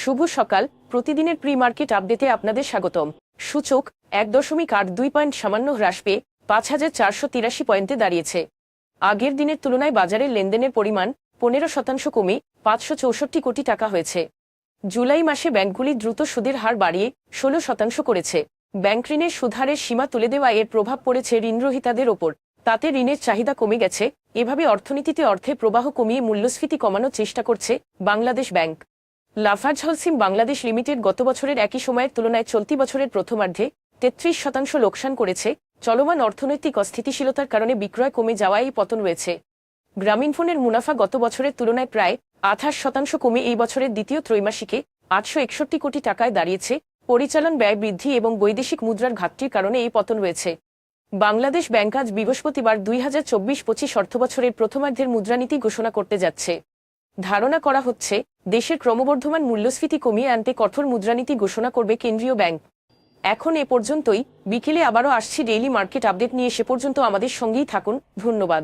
শুভ সকাল। প্রতিদিনের pre market আপডেটে আপনাদের স্বাগতম। সূচক এক দশমিক আট দুই পয়েন্ট সামান্য হ্রাস পেয়ে পাঁচ হাজার চারশো তিরাশি পয়েন্টে দাঁড়িয়েছে। আগের দিনের তুলনায় বাজারের লেনদেনের পরিমাণ পনেরো শতাংশ কমে পাঁচশো চৌষট্টি কোটি টাকা হয়েছে। জুলাই মাসে ব্যাংকগুলি দ্রুত সুদের হার বাড়িয়ে ষোলো শতাংশ করেছে। ব্যাংক ঋণের সুদহারের সীমা তুলে দেওয়া এর প্রভাব পড়েছে ঋণগ্রহীতাদের ওপর। তাতে ঋণের চাহিদা কমে গেছে। এভাবে অর্থনীতিতে অর্থের প্রবাহ কমিয়ে মূল্যস্ফীতি কমানোর চেষ্টা করছে Bangladesh bank. Lafarge Holcim Bangladesh limited গত বছরের একই সময়ের তুলনায় চলতি বছরের প্রথমার্ধে তেত্রিশ শতাংশ লোকসান করেছে। চলমান অর্থনৈতিক অস্থিতিশীলতার কারণে বিক্রয় কমে যাওয়ায় এই পতন রয়েছে। গ্রামীণফোনের মুনাফা গত বছরের তুলনায় প্রায় আঠাশ শতাংশ কমে এই বছরের দ্বিতীয় ত্রৈমাসিকে আটশো একষট্টি কোটি টাকায় দাঁড়িয়েছে। পরিচালন ব্যয় বৃদ্ধি এবং বৈদেশিক মুদ্রার ঘাটতির কারণে এই পতন রয়েছে। বাংলাদেশ ব্যাংক আজ বৃহস্পতিবার দুই হাজার চব্বিশ পঁচিশ অর্থবছরের প্রথমার্ধের মুদ্রানীতি ঘোষণা করতে যাচ্ছে। ধারণা করা হচ্ছে, দেশের ক্রমবর্ধমান মূল্যস্ফীতি কমিয়ে আনতে কঠোর মুদ্রানীতি ঘোষণা করবে কেন্দ্রীয় ব্যাংক। এখন এ পর্যন্তই, বিকেলে আবারও আসছি ডেইলি মার্কেট আপডেট নিয়ে, সে পর্যন্ত আমাদের সঙ্গেই থাকুন, ধন্যবাদ।